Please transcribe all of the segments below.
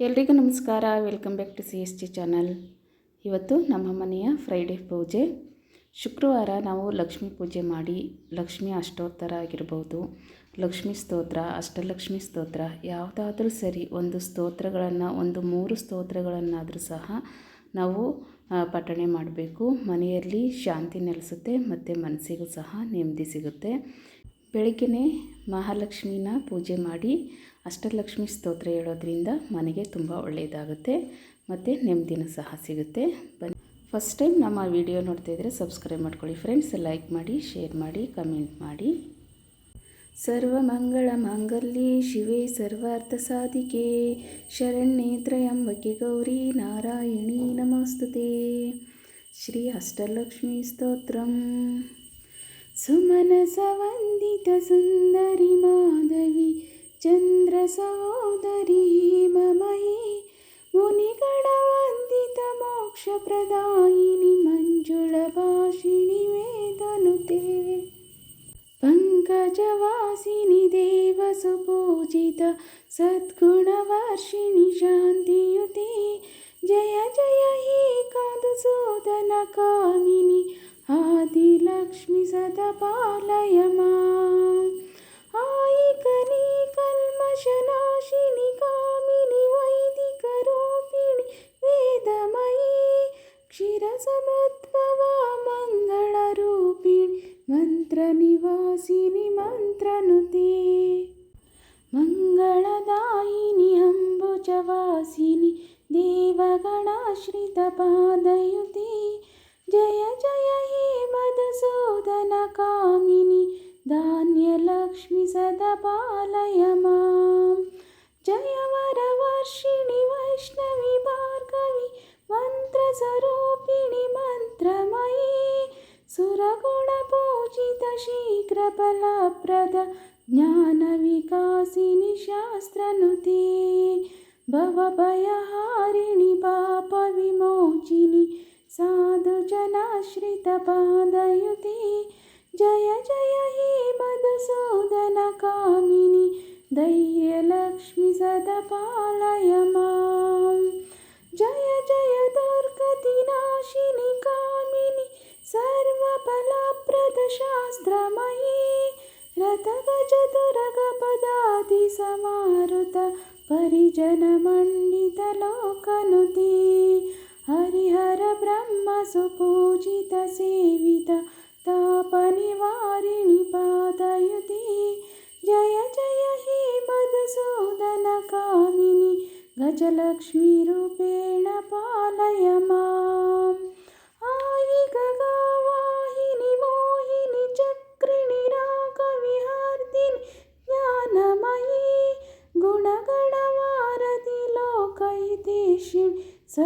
ಎಲ್ರಿಗೂ ನಮಸ್ಕಾರ. Welcome back to C S T channel ಇವತ್ತು ನಮ್ಮ ಮನೆಯ ಫ್ರೈಡೇ ಪೂಜೆ. ಶುಕ್ರವಾರ ನಾವು ಲಕ್ಷ್ಮೀ ಪೂಜೆ ಮಾಡಿ, ಲಕ್ಷ್ಮಿ ಅಷ್ಟೋತ್ತರ ಆಗಿರ್ಬೋದು, ಲಕ್ಷ್ಮೀ ಸ್ತೋತ್ರ, ಅಷ್ಟಲಕ್ಷ್ಮಿ ಸ್ತೋತ್ರ, ಯಾವುದಾದ್ರೂ ಸರಿ ಒಂದು ಸ್ತೋತ್ರಗಳನ್ನು, ಒಂದು ಮೂರು ಸ್ತೋತ್ರಗಳನ್ನಾದರೂ ಸಹ ನಾವು ಪಠಣೆ ಮಾಡಬೇಕು. ಮನೆಯಲ್ಲಿ ಶಾಂತಿ ನೆಲೆಸುತ್ತೆ, ಮತ್ತು ಮನಸ್ಸಿಗೂ ಸಹ ನೆಮ್ಮದಿ ಸಿಗುತ್ತೆ. ಬೆಳಿಗ್ಗೆನೇ ಮಹಾಲಕ್ಷ್ಮಿನ ಪೂಜೆ ಮಾಡಿ ಅಷ್ಟಲಕ್ಷ್ಮಿ ಸ್ತೋತ್ರ ಹೇಳೋದ್ರಿಂದ ಮನೆಗೆ ತುಂಬ ಒಳ್ಳೆಯದಾಗುತ್ತೆ ಮತ್ತು ನೆಮ್ಮದಿನೂ ಸಹ ಸಿಗುತ್ತೆ. ಬನ್ನಿ. ಫಸ್ಟ್ ಟೈಮ್ ನಮ್ಮ ವಿಡಿಯೋ ನೋಡ್ತಾ ಇದ್ದರೆ ಸಬ್ಸ್ಕ್ರೈಬ್ ಮಾಡ್ಕೊಳ್ಳಿ ಫ್ರೆಂಡ್ಸ್ ಲೈಕ್ ಮಾಡಿ ಶೇರ್ ಮಾಡಿ ಕಮೆಂಟ್ ಮಾಡಿ. ಸರ್ವಮಂಗಳ ಮಾಂಗಲ್ಯೆ ಶಿವೆ, ಸರ್ವಾರ್ಥ ಸಾಧಿಕೆ. ಶರಣ್ಯೆ ಗೌರಿ ನಾರಾಯಣಿ ನಮಸ್ತುತೆ. ಶ್ರೀ ಅಷ್ಟಲಕ್ಷ್ಮೀ ಸ್ತೋತ್ರಂ. सुमनसवन्दितसुन्दरि माधवी चन्द्रसहोदरी ममयि मुनिगणवन्दितमोक्षप्रदायिनि मोक्षप्रदायिनि वेदनुते। पङ्कजवासिनि देवसुपूजित सद्गुणवर्षिणि शान्तियुते। जय जय हि कादुसूदनकामिनि आदिलक्ष्मि सदपालय माम् आयिकनि कल्मषनाशिनि कामिनि वैदिकरूपिणि वेदमयी। क्षीरसमुद्भवा मङ्गलरूपिणि मन्त्रनिवासिनि मन्त्रनुते। मङ्गलदायिनि अम्बुजवासिनि देवगणाश्रितपादयुते जय जय हे मधुसूदनकामिनि धान्यलक्ष्मि सदपालय माम्। जय वरवर्षिणि वैष्णवि भार्गवि मन्त्रस्वरूपिणि मन्त्रमयी। सुरगुणपूजित शीघ्रफलप्रद ज्ञानविकासिनि शास्त्रनुते। भवभयहारिणि पापविमोचिनि साधुजनाश्रितपादयुते। जय जय हे मधुसूदनकामिनि धैर्यलक्ष्मि सदपालय माम्। जय जय दुर्गतिनाशिनि कामिनि। सर्वफलप्रदशास्त्रमयी। रथगजदुरगपदादिसमारुत परिजनमण्डितलोकनुते ब्रह्मसुपूजितसेवित तापनिवारिणि पादयुते जय जय हे मधुसूदनकामिनि गजलक्ष्मीरूपेण पालय माम्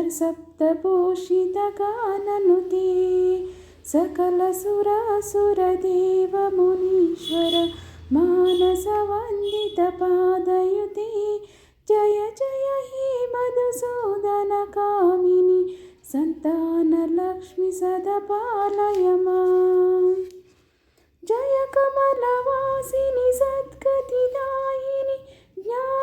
सरसप्तपोषितगाननुते सकलसुरासुरदेवमुनीश्वर मानसवन्दितपादयुते जय जय हे मधुसूदनकामिनि सन्तानलक्ष्मि सदपालय माम् जय कमलवासिनि सद्गतिदायिनि ज्ञानविकासिनि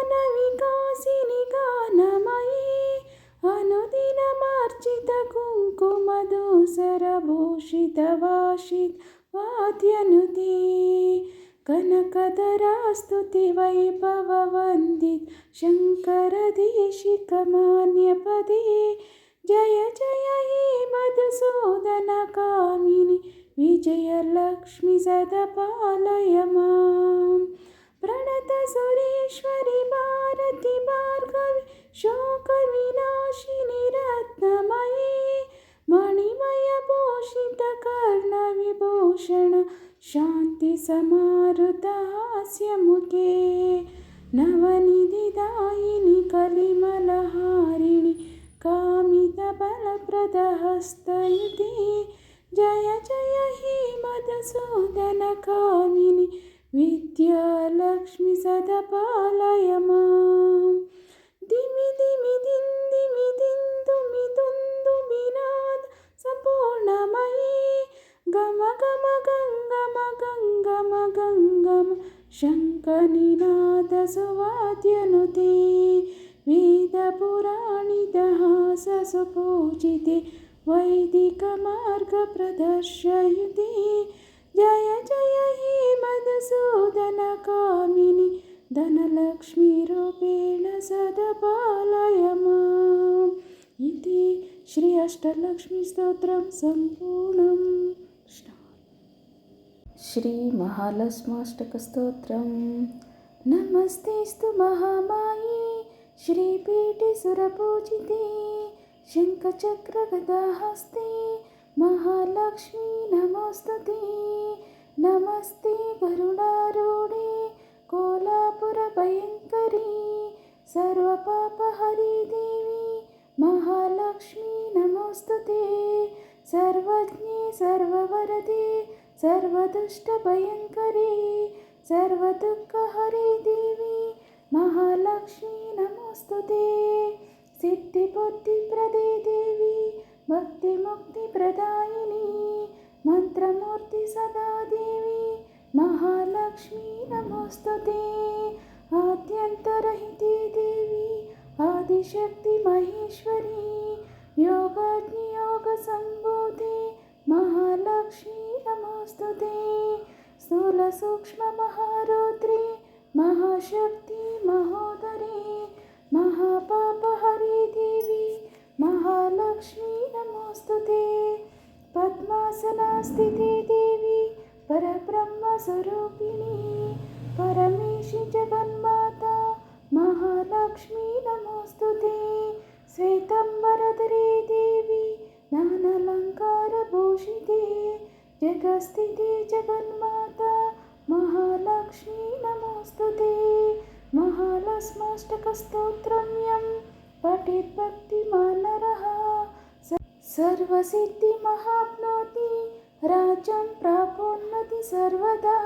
अनुदिनमार्जितकुङ्कुमधूसरभूषितवाषित वाद्यनुते कनकधरास्तुतिवैभववन्दित शङ्करदेशिकमान्यपदे। जय जय हे मधुसूदनकामिनि। विजयलक्ष्मि सदपालय शान्तिसमारुतहास्यमुखे नवनिधिदायिनि कलिमलहारिणि कामितबलप्रदहस्तयुते जय जय हे मधुसूदनकामिनि विद्यालक्ष्मि सदपालय गङ्गम शङ्खनिनादसुवाद्यनुते वेद सुरपुराणितः ससुपूजिते वैदिकमार्गप्रदर्शयुते जय जय हे मधुसूदनकामिनि धनलक्ष्मीरूपेण सदपालय माम् इति श्री अष्टलक्ष्मीस्तोत्रं सम्पूर्णम् श्रीमहालक्ष्माष्टकस्तोत्रं नमस्तेस्तु महामाये श्रीपीठे सुरपूजिते शङ्खचक्रगदाहस्ते महालक्ष्मी नमोऽस्तु ते। नमस्ते कोलापुरभयङ्करी सर्वपापहरि देवी महालक्ष्मी नमोऽस्तु ते। सर्वज्ञे सर्ववरदे सर्वदुष्टभयङ्करी सर्वदुःखहरे देवी महालक्ष्मी नमोऽस्तु ते। सिद्धिबुद्धिप्रदे देवी भक्तिमुक्तिप्रदायिनी मन्त्रमूर्ति सदा देवी महालक्ष्मी नमोऽस्तु ते। आद्यन्तरहिते देवी आदिशक्ति महेश्वरी महालक्ष्मी नमोऽस्तु ते स्थूलसूक्ष्ममहारोद्रे महाशक्ति महोदरे महापापहरे देवी महालक्ष्मी नमोऽस्तु ते पद्मासनास्थिते देवी परब्रह्मस्वरूपिणी परमेशि जगन्माता महालक्ष्मी नमोऽस्तु ते श्वेतम्बरधरे देवी नानालङ्कारभूषिते जगस्थिते जगन्माता महालक्ष्मी नमोऽस्तु ते। महालक्ष्माष्टकस्तोत्रं यं पठेत् भक्तिमानरः सर्वसिद्धिमहाप्नोति राज्यं प्राप्नोति सर्वदा।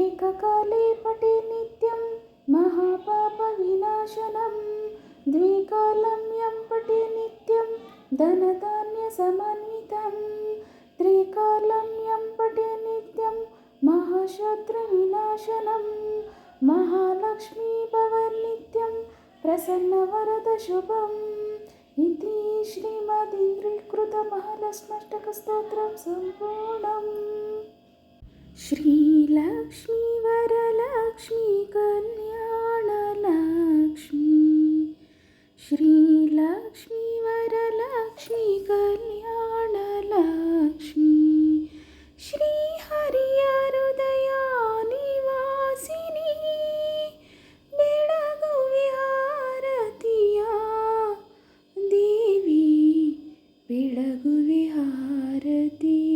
एककाले पठे नित्यं महापापविनाशनं। द्विकालं यं पठे नित्यं धनधान्यसमन्वितं त्रिकालं यं पठे नित्यं महाशत्रुविनाशनं महालक्ष्मी भवन्नित्यं प्रसन्नवरदशुभम्। इति श्रीमदिन्द्रीकृतमहालक्ष्मष्टकस्तोत्रं सम्पूर्णम्। श्रीलक्ष्मी वरलक्ष्मी कल्याणलक्ष्मी श्रीलक्ष्मी वरलक्ष्मी कल्याणलक्ष्मी श्रीहरिहृदया निवासिनी बेळगु विहारतिया देवी बेळगु विहारतिया श्रीलक्ष्मी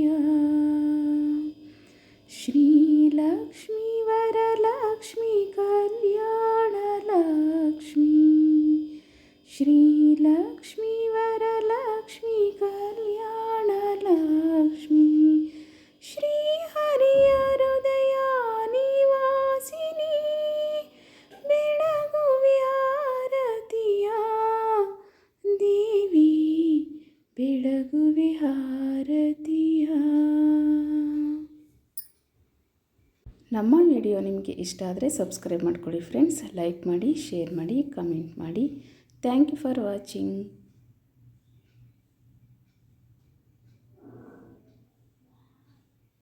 ನಮ್ಮ ವಿಡಿಯೋ ನಿಮಗೆ ಇಷ್ಟ ಆದರೆ ಸಬ್ಸ್ಕ್ರೈಬ್ ಮಾಡ್ಕೊಳ್ಳಿ ಫ್ರೆಂಡ್ಸ್. ಲೈಕ್ ಮಾಡಿ, ಶೇರ್ ಮಾಡಿ, ಕಮೆಂಟ್ ಮಾಡಿ. Thank you for watching.